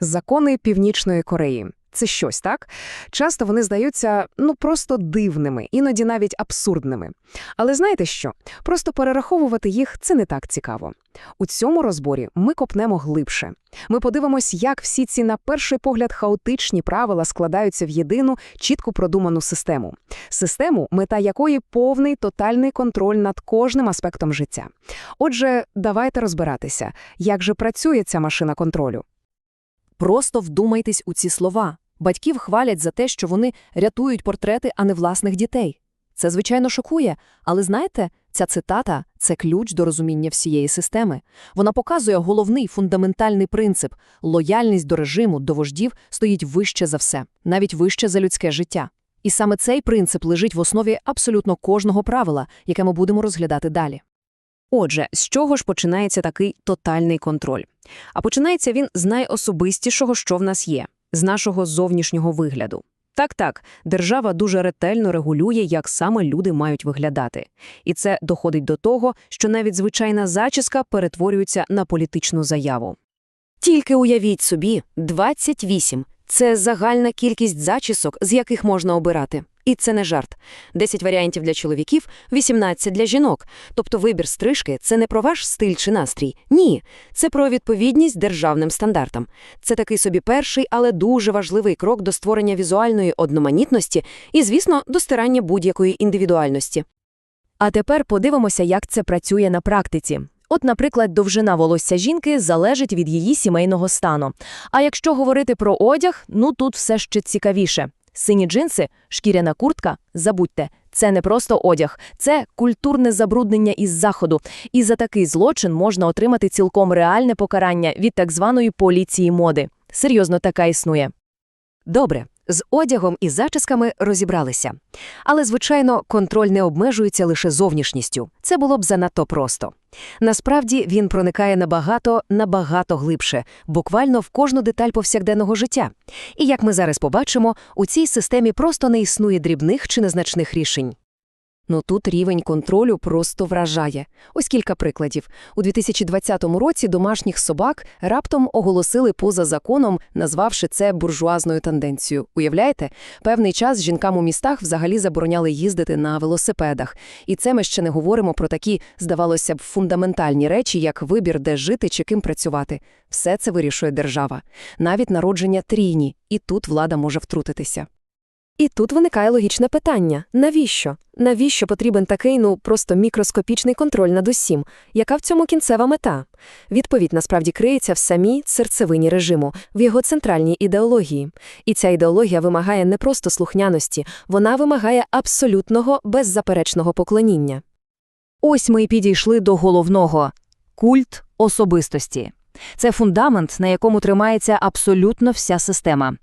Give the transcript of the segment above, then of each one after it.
Закони Північної Кореї. Це щось, так? Часто вони здаються ну просто дивними, іноді навіть абсурдними. Але знаєте що? Просто перераховувати їх це не так цікаво. У цьому розборі ми копнемо глибше. Ми подивимось, як всі ці на перший погляд хаотичні правила складаються в єдину, чітко продуману систему. Систему, мета якої повний тотальний контроль над кожним аспектом життя. Отже, давайте розбиратися, як же працює ця машина контролю. Просто вдумайтесь у ці слова. Батьків хвалять за те, що вони рятують портрети, а не власних дітей. Це, звичайно, шокує, але знаєте, ця цитата це ключ до розуміння всієї системи. Вона показує головний фундаментальний принцип лояльність до режиму, до вождів стоїть вище за все, навіть вище за людське життя. І саме цей принцип лежить в основі абсолютно кожного правила, яке ми будемо розглядати далі. Отже, з чого ж починається такий тотальний контроль? А починається він з найособистішого, що в нас є – з нашого зовнішнього вигляду. Так-так, держава дуже ретельно регулює, як саме люди мають виглядати. І це доходить до того, що навіть звичайна зачіска перетворюється на політичну заяву. Тільки уявіть собі, 28 – це загальна кількість зачісок, з яких можна обирати. І це не жарт. 10 варіантів для чоловіків, 18 для жінок. Тобто вибір стрижки – це не про ваш стиль чи настрій. Ні, це про відповідність державним стандартам. Це такий собі перший, але дуже важливий крок до створення візуальної одноманітності і, звісно, до стирання будь-якої індивідуальності. А тепер подивимося, як це працює на практиці. От, наприклад, довжина волосся жінки залежить від її сімейного стану. А якщо говорити про одяг, ну тут все ще цікавіше. Сині джинси, шкіряна куртка – забудьте. Це не просто одяг, це культурне забруднення із заходу. І за такий злочин можна отримати цілком реальне покарання від так званої поліції моди. Серйозно, така існує. Добре, з одягом і зачісками розібралися. Але, звичайно, контроль не обмежується лише зовнішністю. Це було б занадто просто. Насправді він проникає набагато, набагато глибше, буквально в кожну деталь повсякденного життя. І як ми зараз побачимо, у цій системі просто не існує дрібних чи незначних рішень. Ну тут рівень контролю просто вражає. Ось кілька прикладів. У 2020 році домашніх собак раптом оголосили поза законом, назвавши це буржуазною тенденцією. Уявляєте? Певний час жінкам у містах взагалі забороняли їздити на велосипедах. І це ми ще не говоримо про такі, здавалося б, фундаментальні речі, як вибір, де жити чи ким працювати. Все це вирішує держава. Навіть народження трійні. І тут влада може втрутитися. І тут виникає логічне питання: навіщо? Навіщо потрібен такий, ну просто мікроскопічний контроль над усім? Яка в цьому кінцева мета? Відповідь насправді криється в самій серцевині режиму, в його центральній ідеології. І ця ідеологія вимагає не просто слухняності, вона вимагає абсолютного беззаперечного поклоніння. Ось ми і підійшли до головного культ особистості. Це фундамент, на якому тримається абсолютно вся система.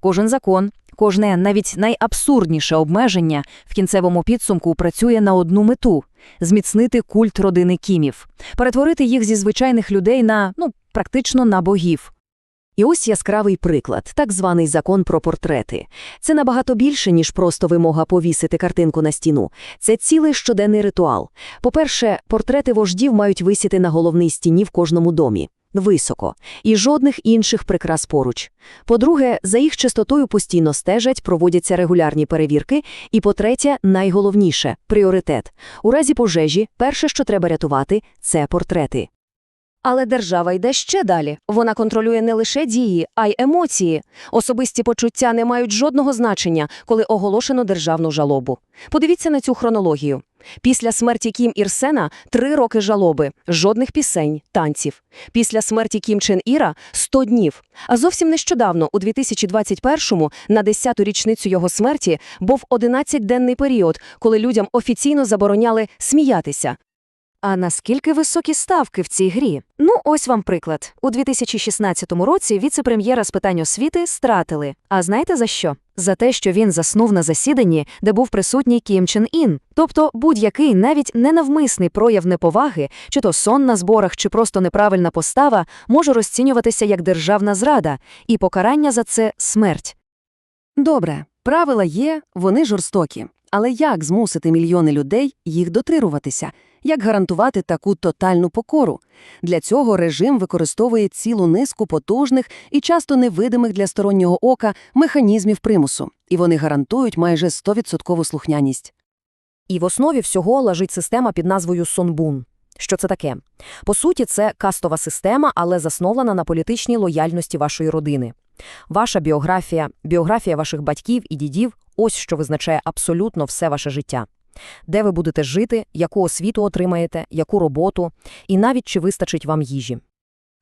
Кожен закон, кожне навіть найабсурдніше обмеження в кінцевому підсумку працює на одну мету зміцнити культ родини Кімів, перетворити їх зі звичайних людей на ну практично на богів. І ось яскравий приклад, так званий закон про портрети. Це набагато більше, ніж просто вимога повісити картинку на стіну. Це цілий щоденний ритуал. По-перше, портрети вождів мають висіти на головній стіні в кожному домі. Високо, і жодних інших прикрас поруч. По-друге, за їх чистотою постійно стежать, проводяться регулярні перевірки. І по-третє, найголовніше пріоритет. У разі пожежі, перше, що треба рятувати, це портрети. Але держава йде ще далі. Вона контролює не лише дії, а й емоції. Особисті почуття не мають жодного значення, коли оголошено державну жалобу. Подивіться на цю хронологію. Після смерті Кім Ірсена – три роки жалоби, жодних пісень, танців. Після смерті Кім Чен Іра – 100 днів. А зовсім нещодавно, у 2021-му, на 10-ту річницю його смерті, був 11-денний період, коли людям офіційно забороняли сміятися. А наскільки високі ставки в цій грі? Ну, ось вам приклад. У 2016 році віце-прем'єра з питань освіти стратили. А знаєте за що? За те, що він заснув на засіданні, де був присутній Кім Чен Ін. Тобто будь-який навіть ненавмисний прояв неповаги, чи то сон на зборах, чи просто неправильна постава, може розцінюватися як державна зрада, і покарання за це смерть. Добре, правила є, вони жорстокі. Але як змусити мільйони людей їх дотримуватися? Як гарантувати таку тотальну покору? Для цього режим використовує цілу низку потужних і часто невидимих для стороннього ока механізмів примусу, і вони гарантують майже 100% слухняність. І в основі всього лежить система під назвою Сонбун. Що це таке? По суті, це кастова система, але заснована на політичній лояльності вашої родини. Ваша біографія, біографія ваших батьків і дідів – ось що визначає абсолютно все ваше життя. Де ви будете жити, яку освіту отримаєте, яку роботу, і навіть чи вистачить вам їжі.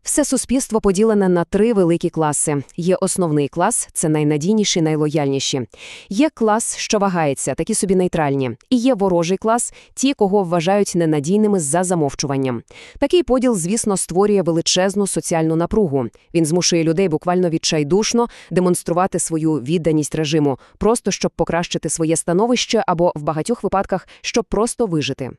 Все суспільство поділене на три великі класи. Є основний клас – це найнадійніші, найлояльніші. Є клас, що вагається, такі собі нейтральні. І є ворожий клас – ті, кого вважають ненадійними за замовчуванням. Такий поділ, звісно, створює величезну соціальну напругу. Він змушує людей буквально відчайдушно демонструвати свою відданість режиму, просто щоб покращити своє становище або, в багатьох випадках, щоб просто вижити.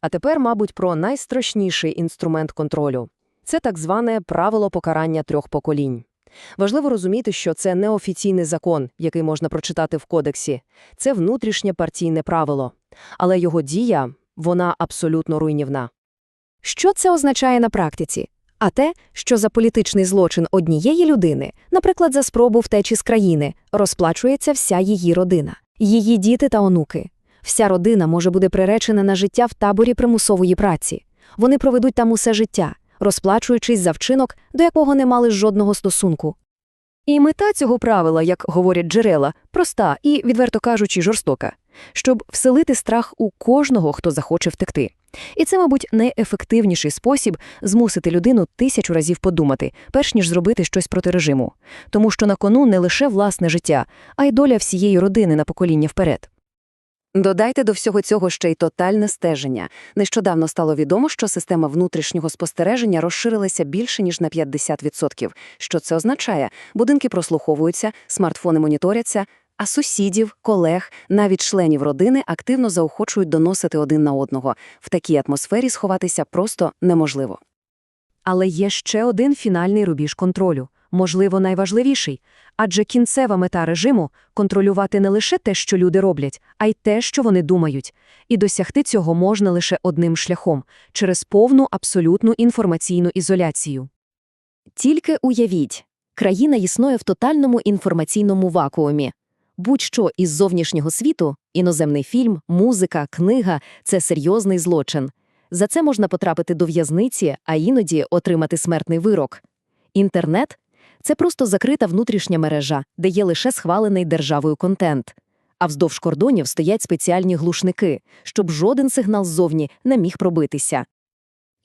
А тепер, мабуть, про найстрашніший інструмент контролю. Це так зване правило покарання трьох поколінь. Важливо розуміти, що це не офіційний закон, який можна прочитати в кодексі. Це внутрішнє партійне правило. Але його дія, вона абсолютно руйнівна. Що це означає на практиці? А те, що за політичний злочин однієї людини, наприклад, за спробу втечі з країни, розплачується вся її родина, її діти та онуки. Вся родина може бути приречена на життя в таборі примусової праці. Вони проведуть там усе життя, розплачуючись за вчинок, до якого не мали жодного стосунку. І мета цього правила, як говорять джерела, проста і, відверто кажучи, жорстока, щоб вселити страх у кожного, хто захоче втекти. І це, мабуть, найефективніший спосіб змусити людину тисячу разів подумати, перш ніж зробити щось проти режиму. Тому що на кону не лише власне життя, а й доля всієї родини на покоління вперед. Додайте до всього цього ще й тотальне стеження. Нещодавно стало відомо, що система внутрішнього спостереження розширилася більше, ніж на 50%. Що це означає? Будинки прослуховуються, смартфони моніторяться, а сусідів, колег, навіть членів родини активно заохочують доносити один на одного. В такій атмосфері сховатися просто неможливо. Але є ще один фінальний рубіж контролю, можливо, найважливіший. Адже кінцева мета режиму – контролювати не лише те, що люди роблять, а й те, що вони думають. І досягти цього можна лише одним шляхом – через повну абсолютну інформаційну ізоляцію. Тільки уявіть, країна існує в тотальному інформаційному вакуумі. Будь-що із зовнішнього світу – іноземний фільм, музика, книга – це серйозний злочин. За це можна потрапити до в'язниці, а іноді отримати смертний вирок. Інтернет – це просто закрита внутрішня мережа, де є лише схвалений державою контент. А вздовж кордонів стоять спеціальні глушники, щоб жоден сигнал ззовні не міг пробитися.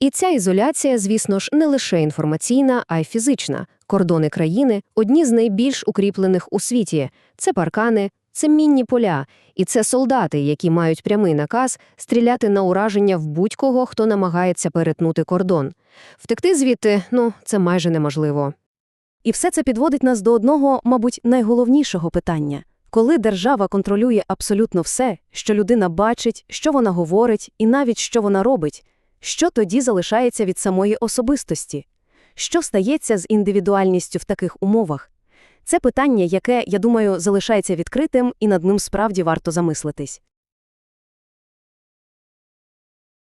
І ця ізоляція, звісно ж, не лише інформаційна, а й фізична. Кордони країни – одні з найбільш укріплених у світі. Це паркани, це мінні поля, і це солдати, які мають прямий наказ стріляти на ураження в будь-кого, хто намагається перетнути кордон. Втекти звідти, ну, це майже неможливо. І все це підводить нас до одного, мабуть, найголовнішого питання. Коли держава контролює абсолютно все, що людина бачить, що вона говорить і навіть що вона робить, що тоді залишається від самої особистості? Що стається з індивідуальністю в таких умовах? Це питання, яке, я думаю, залишається відкритим і над ним справді варто замислитись.